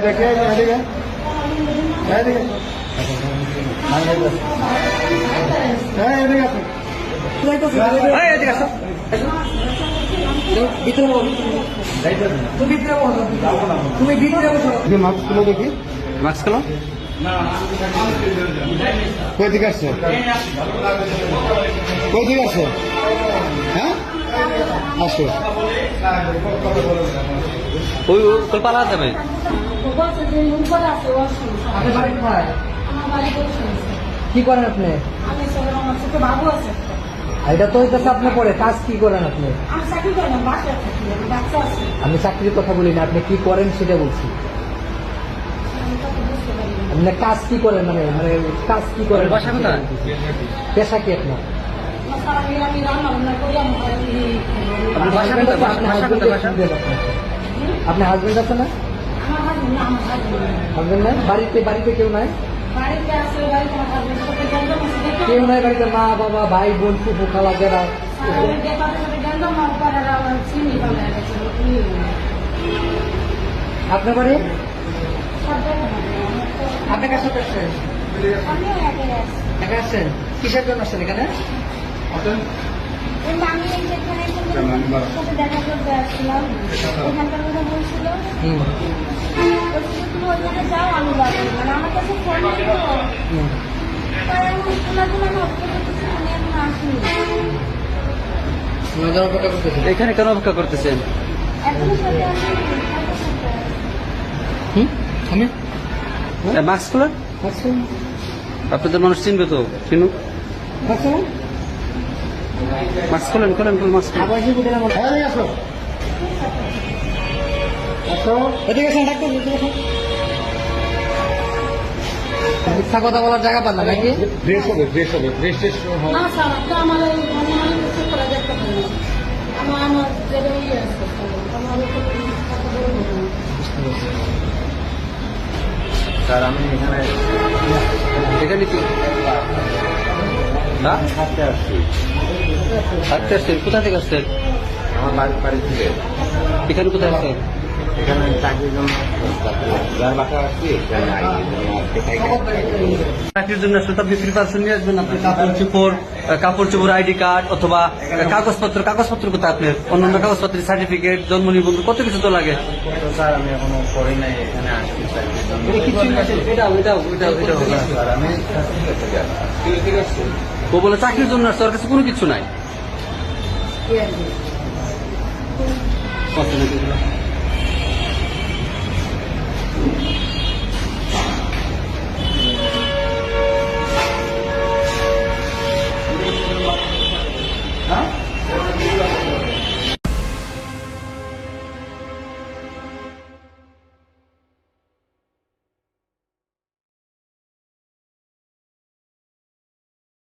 দেখে এদিকে এদিকে হ্যাঁ মাস্ক খুলে দেখি মাস্ক খোলো। কই দিকে আসছে কই দিকে আসছে হ্যাঁ আসো ওই ওই ওই পালা যাবে বলছে যে আছে ওয়াশরুম আপনার বাড়ি কোথায়? আমার বাড়ি বলছে কি করেন আপনি? আমি সব আমার ছোট বাবু আছে আর এটা তো হইতেছে আপনি পরে। কাজ কি করেন আপনি? আমি চাকরির কথা বলি না আপনি কি করেন সেটা বলছি। আপনি কাজ কি করেন? মানে মানে কাজ কি করেন? পেশা কি আপনার? আপনার হাজবেন্ড আছে না? হাজবেন্ড নাই? বাড়িতে বাড়িতে কেউ নাই? কেউ নাই বাড়িতে? মা বাবা ভাই বোন ফুফু খালা যারা আপনার বাড়ি? আপনি কার সাথে আসছেন? একা আসছেন? কিসের জন্য আসছেন এখানে? যেখানে দেখা করতে আসছিলাম ওখানকার কথা বলছিল তুমি ওইখানে যাও আমি যাব মানে আমার কাছে ফোন ছিল হুম? তাই আমি? তোলা তোলা না করতেছি আমি আসিনি নজর অপেক্ষা করতেছেন এখানে কেন অপেক্ষা করতেছেন আমি মাস্ক আপনাদের মানুষ চিনবে তো চিনুক। মাস্ক খোলেন খোলেন খোলেন মাস্ক হ্যাঁ। মিথ্যা কথা বলার জায়গা পান না নাকি? ড্রেস হবে ড্রেস হবে ড্রেস টেস স্যার না ইয়ে না। স্যার আমি এখানে এখানে কি? হ্যাঁ থাকতে আসছি। আসছেন কোথা থেকে আসছেন আমার বাড়ির বাড়ি থেকে এখানে কোথায় আসছেন এখানে চাকরির জন্য যার বাসা আসছি? চাকরির জন্য আসলে আপনি প্রিপারেশন নিয়ে আসবেন আপনি কাপড় চোপড় কাপড় চোপড় আইডি কার্ড অথবা কাগজপত্র কাগজপত্র কোথায় আপনার অন্যান্য কাগজপত্রের সার্টিফিকেট জন্ম নিবন্ধন কত কিছু তো লাগে স্যার আমি এখনও করি নাই এখানে স্যার আমি আসছি। ও বলে চাকরির জন্য আসছে ওর কাছে কোনো কিছু নাই Huh?